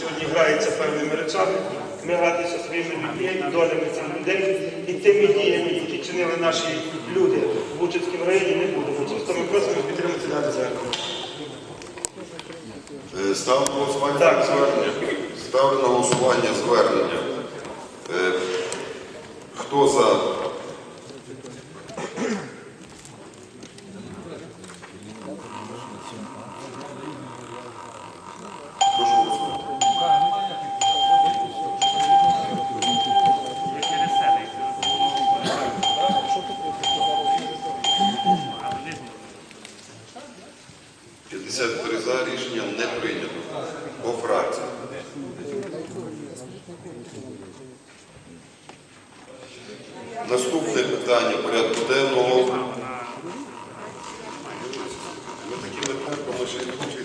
Сьогодні грається певними речами. Ми радимося своїми людьми, долями цих людей і тими діями, які чинили наші люди в Бучицькому районі, не будемо. Чисто ми просимо підтримати дане звернення. Е, Ставимо на голосування Так. звернення. Ставлю на голосування звернення. Е, Хто за? 53 за рішення не прийнято. По фракції. Наступне питання порядку денного. Ми такими темпами ще не хочемо.